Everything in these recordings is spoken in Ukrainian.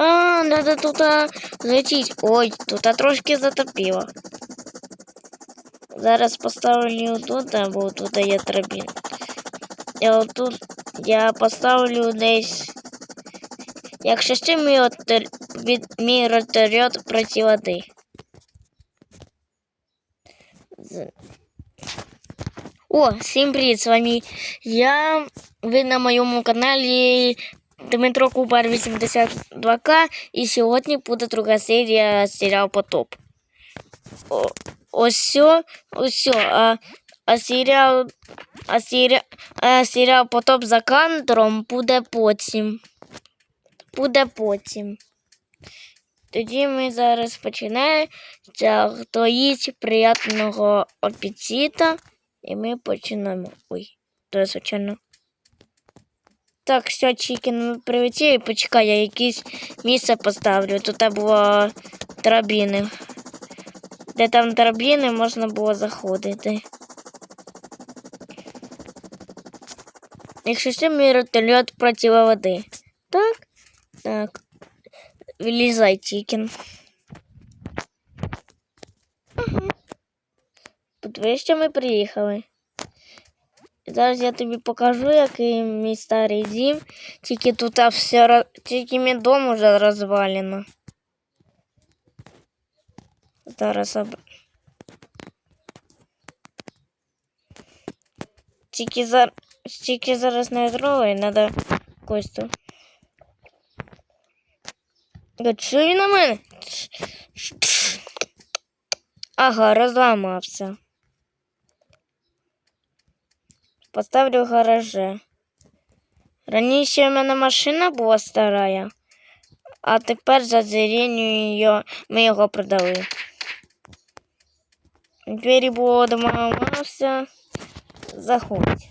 А, надо тут а. Ой, тут трошки затопило. Зараз поставлю тут, бо тут є трабін. Я отут я поставлю десь. Якщо ще мій, отер... від... вертольот проти. О, всім привіт, з вами я. Ви на моєму каналі Дмитро Кубар 82К і сьогодні буде друга серія серіал Потоп. О, ось ось а, а серіал а, серіал, а серіал Потоп за кадром буде потім. Буде потім. Тоді ми зараз починаємо. Хто їсть приятного апетита. І ми починаємо. Ой, то звичайно. Так, все, Чікен прилетів. Почекай, я якесь місце поставлю. Тут було драбіни. Де там драбіни, можна було заходити. Якщо що, мій вертольот проти води. Так? Так. Вилізай, Чікен. Ага. Подивись, що ми приїхали. Зараз я тобі покажу, який мій старий дім. Тільки тут все тільки мій дом уже розвалено. Зараз об... Тільки, зар... тільки зараз не зробили, треба Костю. Чуй на мене. Ага, розламався. Поставлю в гараже. Раніше в мене машина була стара, а тепер за зеленю ми його продали. Двері було домагався. Заходь.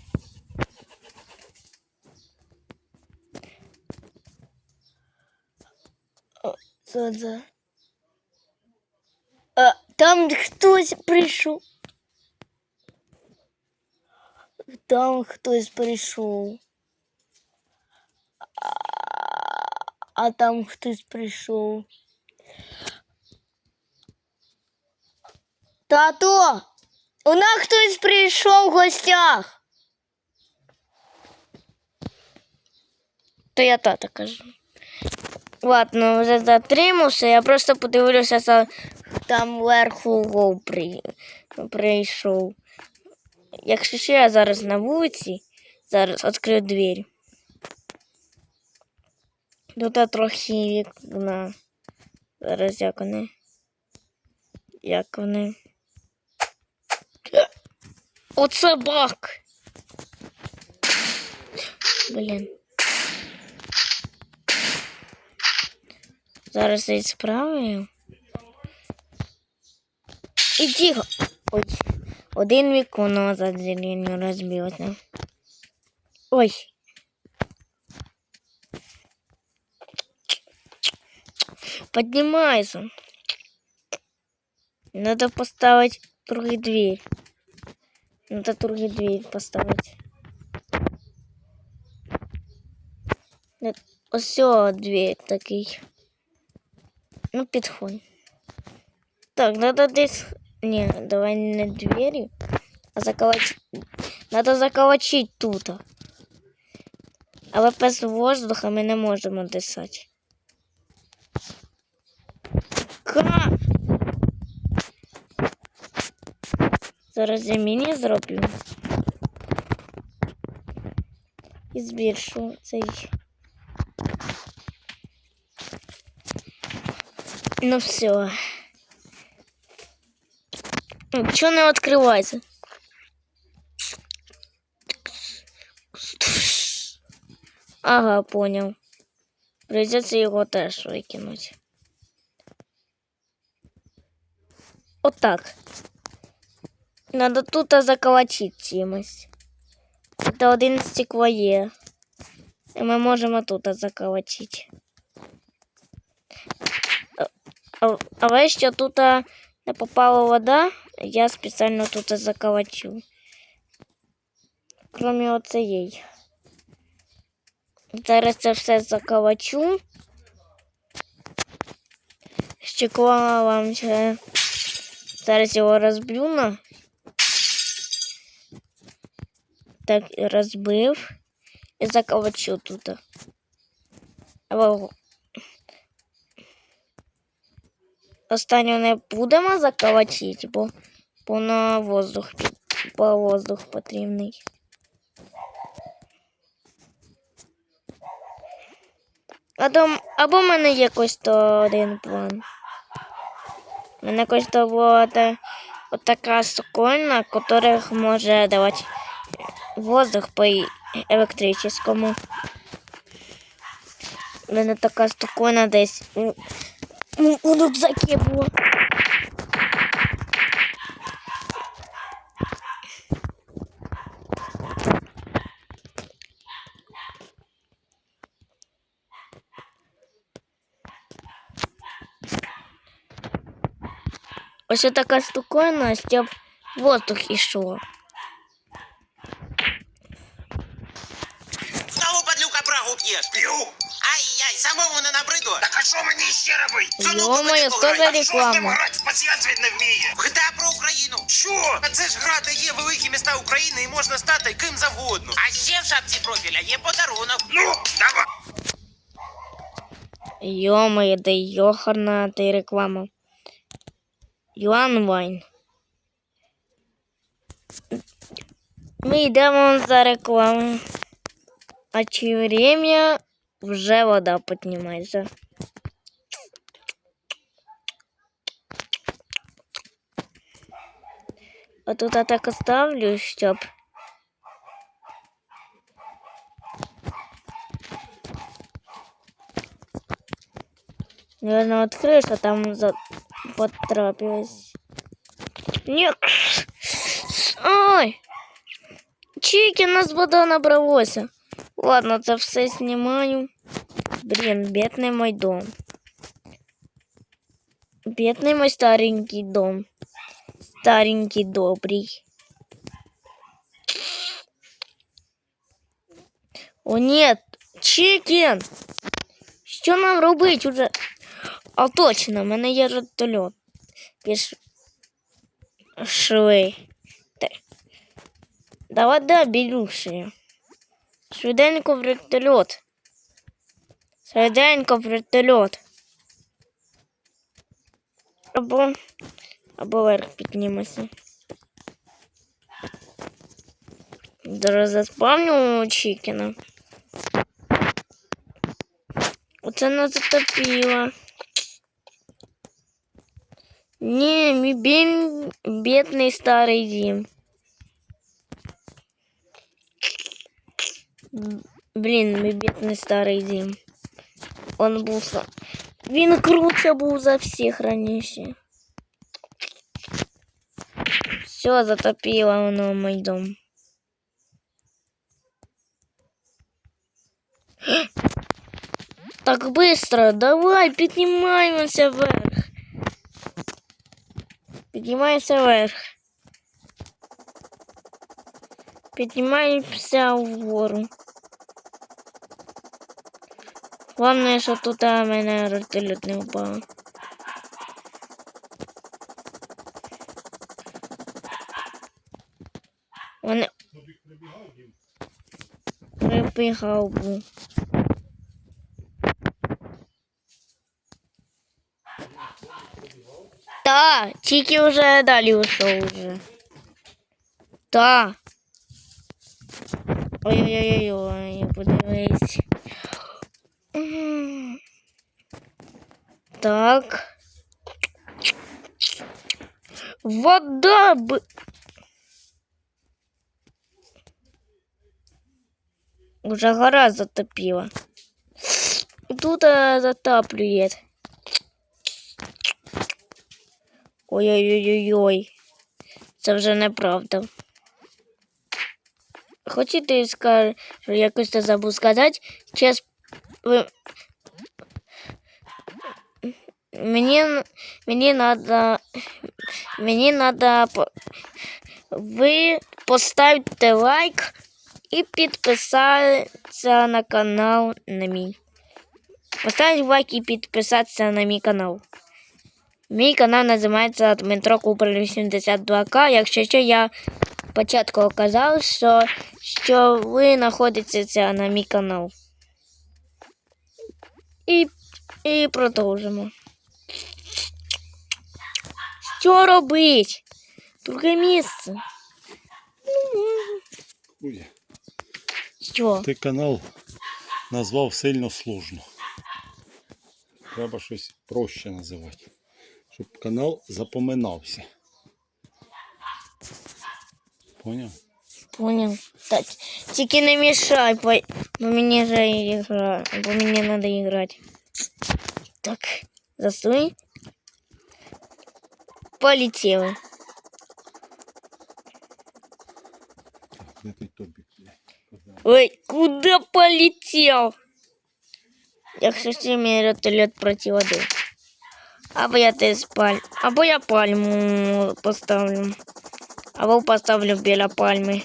А, там хтось прийшов. Там хтось прийшов. А, а там хтось прийшов. Тато! У нас хтось прийшов в гостях. То я тата кажу. Ладно, вже затримався, я просто подивлюся, там вверху гол при... прийшов. Якщо що, я зараз на вулиці, зараз відкрию двері. Тут трохи вікна. Зараз як вони. Як вони. Оце бак. Блін. Зараз я справою. І тихо. Ой. Один вікно за зеленю розбилося. Ой. Поднимайся. Надо поставить другую дверь. Надо другую дверь поставить. Все, дверь такий. Ну, підходь. Так, надо десь... Не, давай не двери, а заколочить. Надо заколочить тут. Але без воздуха ми не можемо дисати. Ка! Зараз я міні зроблю. І збільшу цей. Ну все. Чого не відкривається? Ага, понял. Придется його теж викинути. Отак. Надо тут заколотити чимось. Це один стекло є. І ми можемо тут. А, але що тут попала вода, я спеціально тут заколочу. Кроме оцеї. Зараз це все заколочу. стекла вам ще. Зараз його розб'ю на. Так, розбив. І заколочу тут. Або не будемо заколотити, бо, бо на воздух, бо воздух потрібний. А дом, або в мене є якось то один план. У мене якось то була та, от така сокольна, которых може давати воздух по електричному. У мене така стокольна десь у, у, рюкзакі була. Ось така штуковина, щоб воздух ішов. Знову падлюка брагу п'єш. П'ю. Ай-яй, самому не набридло. Так а що мені ще робити? Йо-моє, що за А що з ним реклама? грати? Пацієнт не вміє. В про Україну. Що? А це ж гра, є великі міста України і можна стати ким завгодно. А ще в шапці профіля є подарунок. Ну, давай. Йо-моє, да йохарна ти реклама. Юан Вайн. Ми йдемо за рекламу. А чи время вже вода піднімається. А тут я так оставлю, щоб. Наверное, открыешь, а там за... потрапилась. Нет. Ой. Чики, у нас вода набралося. Ладно, це все знімаю. Блін, бідний мой дом. Бідний мой старенький дом. Старенький добрий. О, нет, Чикен! Що нам робить уже? А точно, в мене є вертольот. Пішли. Давай да, білюші. Швиденько в вертольот. Швиденько в вертольот. Або, або вверх піднімемося. Зараз заспавню Чікена. Оце нас затопило. Не, мій бін... бідний старий дім. М, Блін, мій бідний старий дім. Он був сам. Він круче був за всіх раніше. Все, затопило воно мій дом. Так быстро, давай, піднімаємося вверх. Піднімаємося вверх. Піднімаємося вгору. Главное, що тут мене вертольот не впав. Вони... Прибігав був. Та, тільки вже далі ушов уже. Та. Ой-ой-ой, подивись. М. Так. Вода б. Уже гора затопила. Тут а, затаплюет. Ой-ой-ой-ой. Це вже неправда. Хочете скажу, якось це забув сказати? Час. Мені, мені надо, мені надо, ви поставте лайк і підписатися на канал на мій. Поставити лайк і підписатися на мій канал. Мій канал називається Дмитро Купер 82К. Якщо що, я спочатку казав, що, що ви знаходитеся на мій канал. І, і продовжимо. Що робить? Друге місце. Ой, Що? ти канал назвав сильно сложно. Треба щось проще називати. Щоб канал запоминався. Поняв? Понял. Так, тільки не мішай, бо, бо мені же ігра, бо мені треба іграти. Так, засунь. Полетіли. Де той тобі? блядь? Ой, куда полетел? Якщо ще мій вертольот проти води. Або я десь паль... Або я пальму поставлю. Або поставлю біля пальми.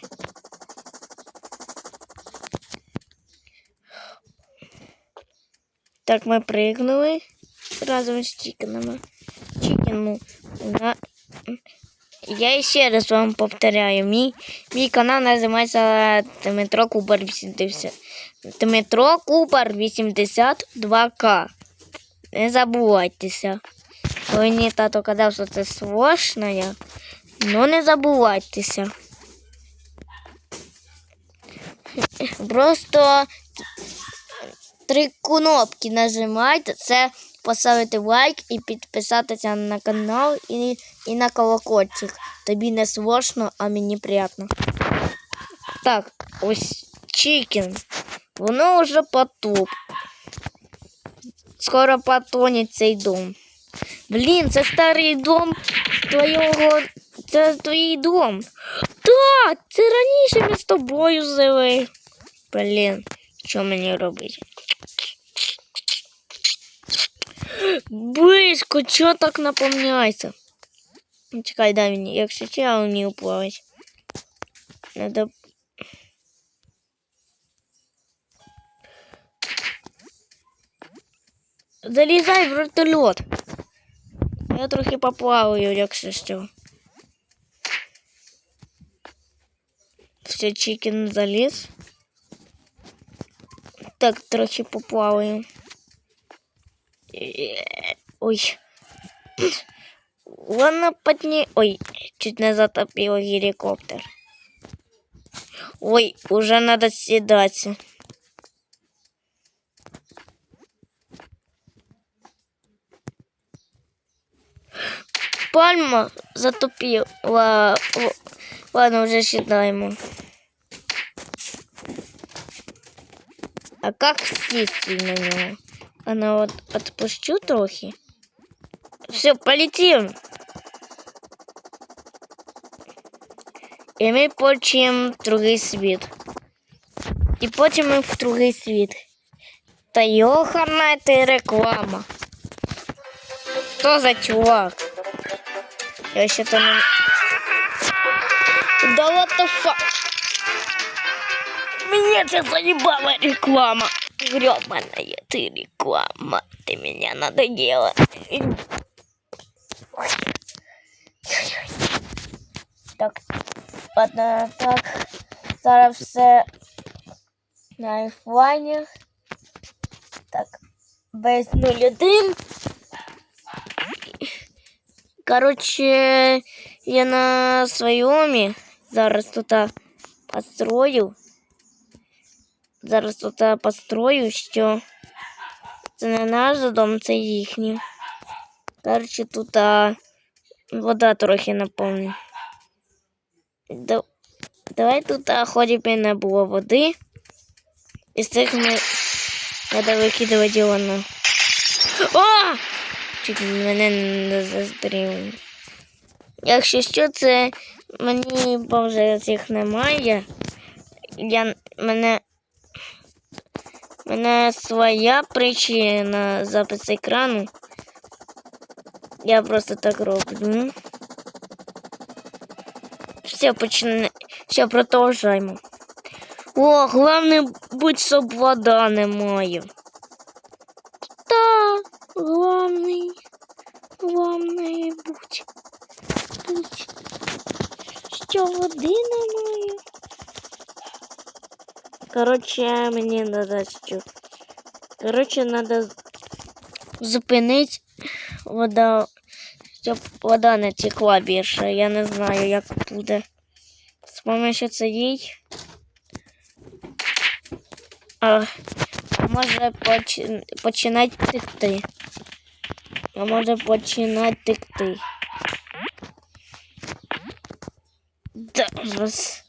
Так, ми пригнули разом з чікенами. Чікену. На... Я ще раз вам повторяю, мій, мій канал називається Дмитро Кубар 80. Дмитро Кубар 82К. Не забувайтеся. Мені тато казав, що це сложно. Ну не забувайтеся. Просто три кнопки нажимайте. Це поставити лайк і підписатися на канал і, і на колокольчик. Тобі не сложно, а мені приємно. Так, ось чикен. Воно вже потоп. Скоро потонет цей дом. Блін, це старий дом твого. Це твій дом. Так, це раніше ми з тобою жили. Блін, що мені робити? Близько, чого так наповняється? Ну, Чекай, дай мені, якщо я вмію плавати. Надо... Залізай в вертольот. Я трохи поплаваю, якщо що. Все, чикен заліз. Так, трохи поплаваю. Е, Ой. Ладно, подни... Ой, чуть не затопил геликоптер. Ой, уже надо седаться. Пальма затопила. Ла- л- Ладно, уже считаем. А как сесть на него? Она вот отпущу трохи. Все, полетим. І ми почуємо в другий світ. І потім ми в другий світ. Та йохана ти реклама. Що за чувак? Я ще то не... Да what the fuck? Меня це заебала реклама. Гребаная ты реклама. Ты меня надоела. Так, ладно, так. Зараз на айфоні. Так, без 01. Короче, я на своєму зараз тут построю. Зараз тут построю, що це не наш дом, це їхній. Короче, тут а, вода трохи наповнена. Да, давай тут а, хоч би не було води. І з цих ми треба викидувати його на. О! Чуть мене не застрілили. Якщо що, це мені бо вже цих немає. Я мене. Мене своя причина запис екрану. Я просто так роблю. Все, почне... Все, продовжаємо. О, головне, будь щоб вода немає. Та, головний. Будь. Будь. Що води немає. Короче, мені надо що. Короче, надо зупинити вода, щоб вода не текла більше. Я не знаю, як буде. З помощью цієї. А, може поч... починати текти. А може починати текти. Зараз.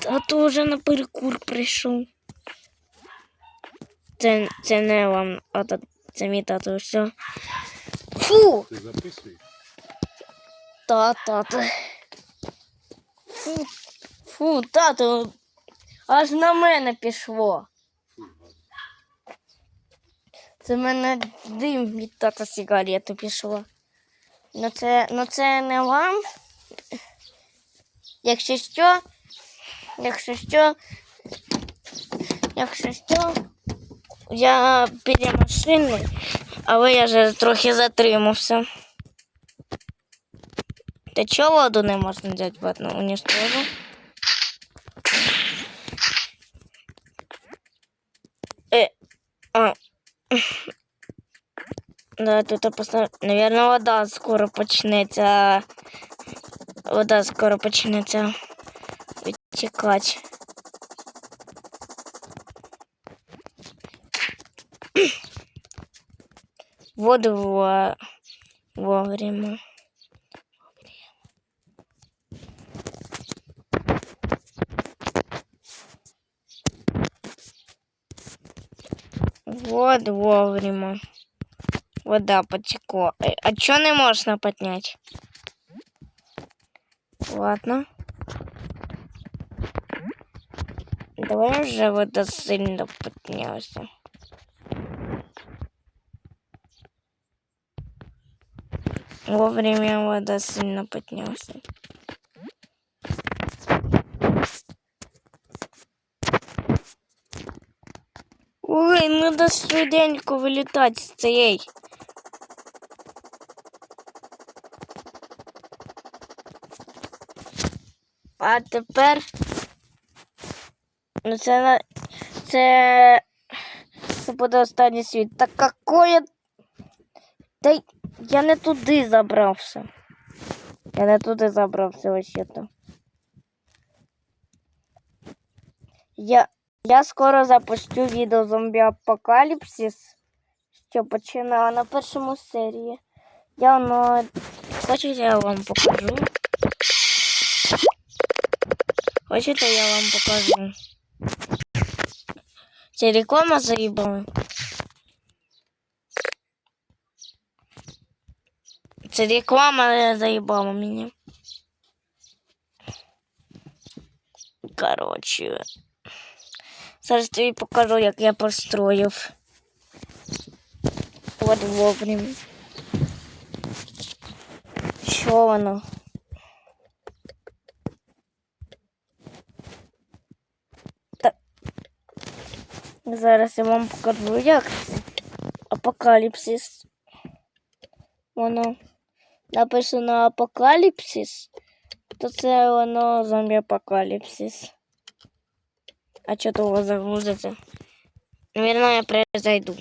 Тато вже на перекур прийшов. Це, це не вам, а та- це мій тато. Все. Фу! Ти записуєш? Та, тато. Фу, фу, тато. Аж на мене пішло. Це в мене дим від тата сигарети пішло. Ну це, ну це не вам. Якщо що, якщо що, якщо що, я біля машини, але я вже трохи затримався. Та чого воду не можна взяти в одну уничтожу? Э, а. Да, тут опасно. Наверное, вода скоро почнеться. Вода скоро почнеться вытекать. Воду во... вовремя. Вот вовремя. Вода потекла. Э, А чё не можно поднять? Ладно. Давай уже вода сильно поднялся. Вовремя вода сильно поднялся. Ой, надо швиденько вилітати з цієї. А тепер ну це це, це буде останній світ. Та какое. Та я не туди забрався. Я не туди забрався вообще-то. Я, я скоро запущу відео зомбі Апокаліпсис, що починала на першому серії. Я воно. Хочете, я вам покажу. Хочете, я вам покажу. Це реклама заїбала. Це реклама заїбала мені. Короче. Зараз тобі покажу, як я построїв. От вовремя. Що воно? Так. Зараз я вам покажу, як це. Апокаліпсис. Воно написано апокаліпсис, то це воно зомбі апокаліпсис. А что то у вас загрузится? Наверное, я произойду.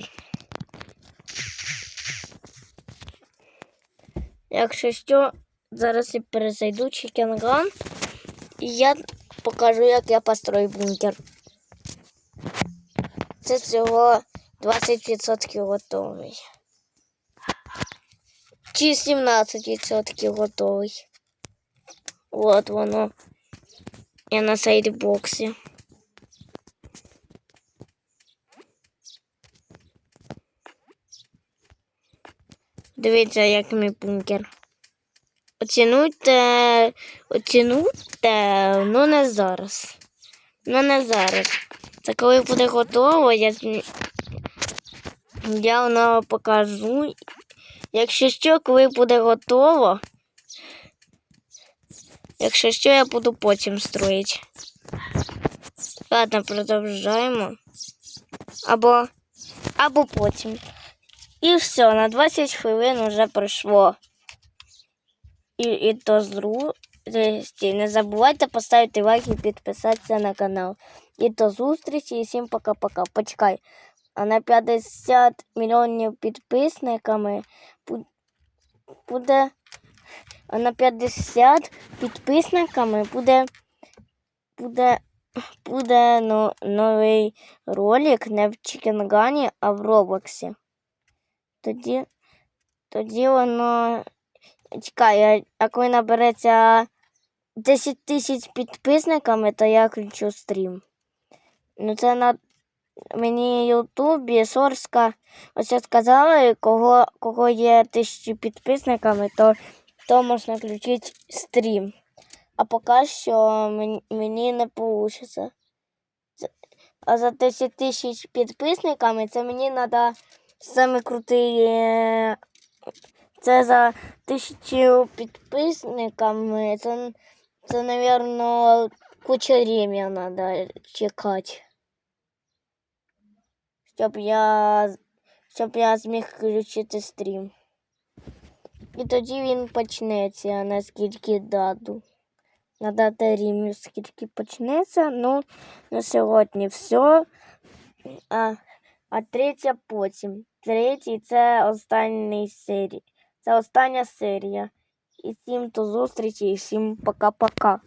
Якщо що, зараз я перезайду чекінган і я покажу, як я построю бункер. Це всього 20% готовий. Чи 17% готовий. От воно. Я на сайдбоксі. Дивіться, як мій бункер. Оцінуйте, оцінуйте, ну не зараз. Ну не зараз. Це коли буде готово, я, я воно покажу. Якщо що, коли буде готово. Якщо що, я буду потім строїти. Ладно, продовжаємо. Або, або потім. І все, на 20 хвилин вже пройшло. І, і то зустрічі. Не забувайте поставити лайк і підписатися на канал. І до зустрічі, і всім пока-пока. Почекай. А на 50 мільйонів підписниками буде. А на 50 підписниками буде. Буде. Буде но, новий ролик не в Чікенгані, а в Роблоксі. Тоді, тоді воно. Чекай, а як ви набереться 10 тисяч підписниками, то я включу стрім. Ну, це на мені Ютубі Сорська ось сказали, кого, кого є тисячі підписниками, то, то можна включити стрім. А поки що мені, мені не вийде. А за 10 тисяч підписниками це мені треба саме крутий. Це за тисячу підписниками. Це, це напевно, куча времени треба чекати. Щоб я, щоб я зміг включити стрім. І тоді він почнеться, наскільки дату. На дата рівню скільки почнеться. Ну, на сьогодні все. А, а третя потім. Третій це останній серія. Це остання серія. І всім до зустрічі, і всім пока-пока.